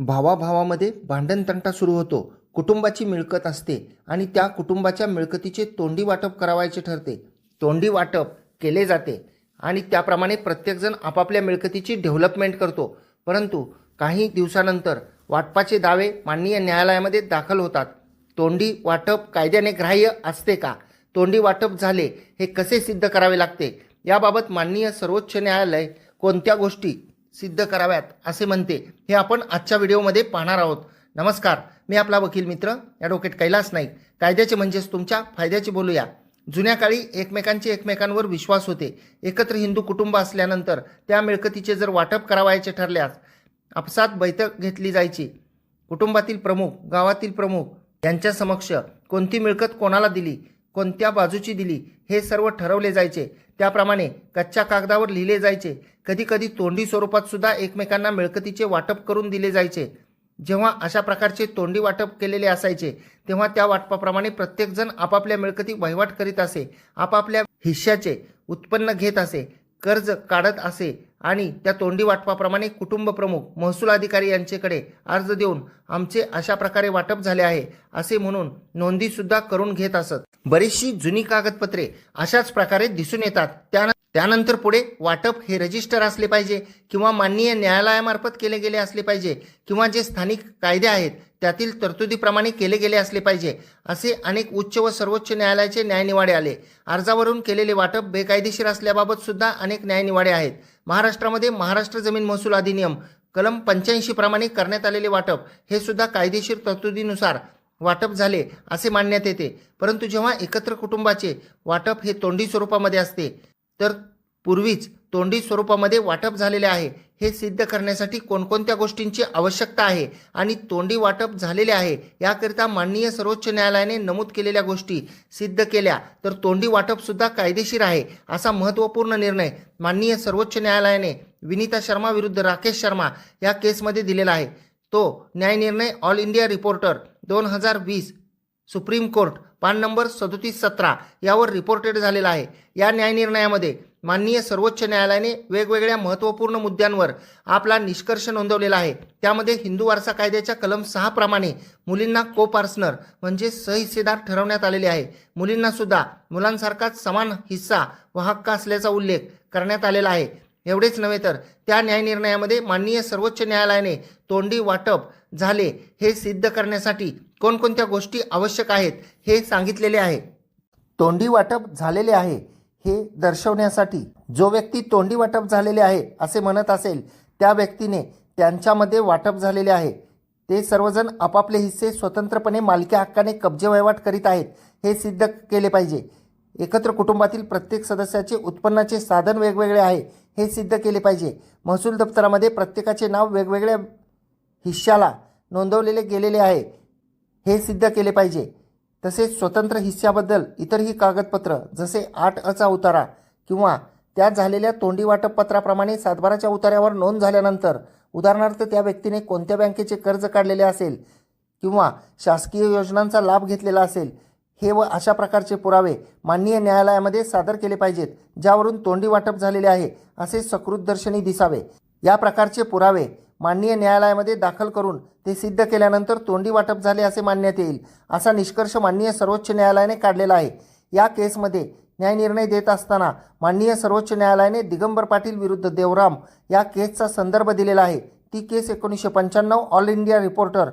भावाभावामध्ये भांडणतंटा सुरू होतो. कुटुंबाची मिळकत असते आणि त्या कुटुंबाच्या मिळकतीचे तोंडी वाटप करावायचे ठरते. तोंडी वाटप केले जाते आणि त्याप्रमाणे प्रत्येकजण आपापल्या मिळकतीची डेव्हलपमेंट करतो. परंतु काही दिवसानंतर वाटपाचे दावे माननीय न्यायालयामध्ये दाखल होतात. तोंडी वाटप कायद्याने ग्राह्य असते का? तोंडी वाटप झाले हे कसे सिद्ध करावे लागते? याबाबत माननीय सर्वोच्च न्यायालय कोणत्या गोष्टी सिद्ध कराव्यात असे म्हणते. हे आपण आजच्या व्हिडिओमध्ये पाहणार आहोत. नमस्कार मी आपला वकील मित्र ॲडव्होकेट कैलास नाईक. कायद्याचे म्हणजेच तुमच्या फायद्याचे बोलूया. जुन्या काळी एकमेकांचे एकमेकांवर विश्वास होते. एकत्र हिंदू कुटुंब असल्यानंतर त्या मिळकतीचे जर वाटप करावायचे ठरल्यास आपसात बैठक घेतली जायची. कुटुंबातील प्रमुख गावातील प्रमुख यांच्या समक्ष कोणती मिळकत कोणाला दिली? कोणत्या बाजूची दिली हे सर्व ठरवले जायचे. त्याप्रमाणे कच्च्या कागदावर लिहिले जायचे. कधीकधी तोंडी स्वरूपात सुद्धा एकमेकांना मिळकतीचे वाटप करून दिले जायचे. जेव्हा अशा प्रकारचे तोंडी वाटप केलेले असायचे तेव्हा त्या वाटपाप्रमाणे प्रत्येकजण आपापल्या मिळकती वहिवाट करीत असे आपापल्या हिश्श्याचे उत्पन्न घेत असे. कर्ज काढत असे आणि त्या तोंडी वाटपाप्रमाणे कुटुंब प्रमुख महसूल अधिकारी यांच्याकडे अर्ज देऊन आमचे अशा प्रकारे वाटप झाले आहे असे म्हणून नोंदीसुद्धा करून घेत असत. बरीचशी जुनी कागदपत्रे अशाच प्रकारे दिसून येतात. त्यानंतर त्यानंतर पुढे वाटप हे रजिस्टर असले पाहिजे किंवा माननीय न्यायालयामार्फत केले गेले असले पाहिजे किंवा जे स्थानिक कायदे आहेत त्यातील तरतुदीप्रमाणे केले गेले असले पाहिजे असे अनेक उच्च व सर्वोच्च न्यायालयाचे न्यायनिवाडे आले. अर्जावरून केलेले वाटप बेकायदेशीर असल्याबाबत सुद्धा अनेक न्यायनिवाडे आहेत. महाराष्ट्रामध्ये महाराष्ट्र जमीन महसूल अधिनियम कलम पंच्याऐंशी प्रमाणे करण्यात आलेले वाटप हे सुद्धा कायदेशीर तरतुदीनुसार वाटप झाले असे मानण्यात येते. परंतु जेव्हा एकत्र कुटुंबाचे वाटप हे तोंडी स्वरूपामध्ये असते तर पूर्वीच तोंडी स्वरूपामध्ये वाटप झालेले आहे. हे सिद्ध करण्यासाठी कोणकोणत्या गोष्टींची आवश्यकता आहे आणि तोंडी वाटप झालेले आहे याकरिता माननीय सर्वोच्च न्यायालयाने नमूद केलेल्या गोष्टी सिद्ध केल्या. तर तोंडी वाटपसुद्धा कायदेशीर आहे असा महत्त्वपूर्ण निर्णय माननीय सर्वोच्च न्यायालयाने विनीता शर्मा विरुद्ध राकेश शर्मा या केसमध्ये दिलेला आहे. तो न्यायनिर्णय ऑल इंडिया रिपोर्टर दोन हजार वीस सुप्रीम कोर्ट पान नंबर सदोतीस सतरा यावर रिपोर्टेड झालेला आहे. या न्यायनिर्णयामध्ये माननीय सर्वोच्च न्यायालयाने वेगवेगळ्या महत्त्वपूर्ण मुद्द्यांवर आपला निष्कर्ष नोंदवलेला आहे. त्यामध्ये हिंदू वारसा कायद्याच्या कलम सहाप्रमाणे मुलींना को पार्सनर म्हणजे सहिस्सेदार ठरवण्यात आलेले आहे. मुलींनासुद्धा मुलांसारखाच समान हिस्सा व हक्क असल्याचा उल्लेख करण्यात आलेला आहे. एवढेच नव्हे तर त्या न्यायनिर्णयामध्ये माननीय सर्वोच्च न्यायालयाने तोंडी वाटप झाले हे सिद्ध करण्यासाठी कोणकोणत्या गोष्टी आवश्यक आहेत हे सांगितलेले आहे. तोंडी वाटप झालेले आहे हे दर्शवण्यासाठी. जो व्यक्ती तोंडी वाटप झालेले आहे असे म्हणत असेल त्या व्यक्तीने त्यांच्यामध्ये वाटप झालेले आहे. ते सर्वजण आपापले हिस्से स्वतंत्रपणे मालकी हक्काने कब्जे वहिवाट करीत आहेत हे सिद्ध केले पाहिजे. एकत्र कुटुंबातील प्रत्येक सदस्याचे उत्पन्नाचे साधन वेगवेगळे आहे हे सिद्ध केले पाहिजे. महसूल दप्तरामध्ये प्रत्येकाचे नाव वेगवेगळ्या हिश्श्याला नोंदवलेले गेलेले आहे. हे सिद्ध केले पाहिजे. तसेच स्वतंत्र हिस्स्याबद्दल इतरही कागदपत्र जसे आठ अचा उतारा किंवा त्यात झालेल्या तोंडी वाटप पत्राप्रमाणे सातबाराच्या उतार्यावर नोंद झाल्यानंतर उदाहरणार्थ त्या व्यक्तीने कोणत्या बँकेचे कर्ज काढलेले असेल किंवा शासकीय योजनांचा लाभ घेतलेला असेल हे व अशा प्रकारचे पुरावे माननीय न्यायालयामध्ये सादर केले पाहिजेत ज्यावरून तोंडी वाटप झालेले आहे असे सकृत दर्शनी दिसावे. या प्रकारचे पुरावे माननीय न्यायालयामध्ये दाखल करून ते सिद्ध केल्यानंतर तोंडी वाटप झाले असे मानण्यात येईल असा निष्कर्ष माननीय सर्वोच्च न्यायालयाने काढलेला आहे. या केसमध्ये न्यायनिर्णय देत असताना माननीय सर्वोच्च न्यायालयाने दिगंबर पाटील विरुद्ध देवराम या केसचा संदर्भ दिलेला आहे. ती केस एकोणीसशे पंच्याण्णव all India reporter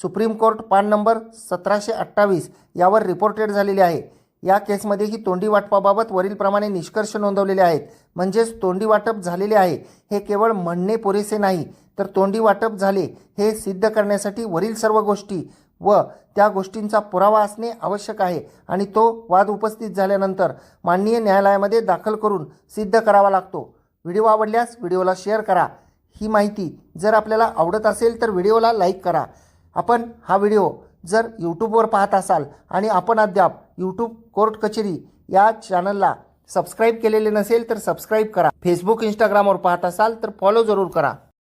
supreme court पान नंबर सतराशे अठ्ठावीस यावर रिपोर्टेड झालेली आहे. या केसमध्येही तोंडी वाटपाबाबत वरीलप्रमाणे निष्कर्ष नोंदवलेले आहेत. म्हणजेच तोंडी वाटप झालेले आहे हे केवळ म्हणणे पुरेसे नाही. तर तोंडी वाटप झाले हे सिद्ध करण्यासाठी वरील सर्व गोष्टी व त्या गोष्टींचा पुरावा असणे आवश्यक आहे आणि तो वाद उपस्थित झाल्यानंतर माननीय न्यायालयामध्ये दाखल करून सिद्ध करावा लागतो. व्हिडिओ आवडल्यास व्हिडिओला शेअर करा. ही माहिती जर आपल्याला आवडत असेल तर व्हिडिओला लाईक करा. आपण हा व्हिडिओ जर यूट्यूबवर पाहत असाल आणि आपण अद्याप यूट्यूब कोर्ट कचेरी या चॅनलला सबस्क्राईब केलेले नसेल तर सबस्क्राईब करा. फेसबुक इंस्टाग्रामवर पाहत असाल तर फॉलो जरूर करा.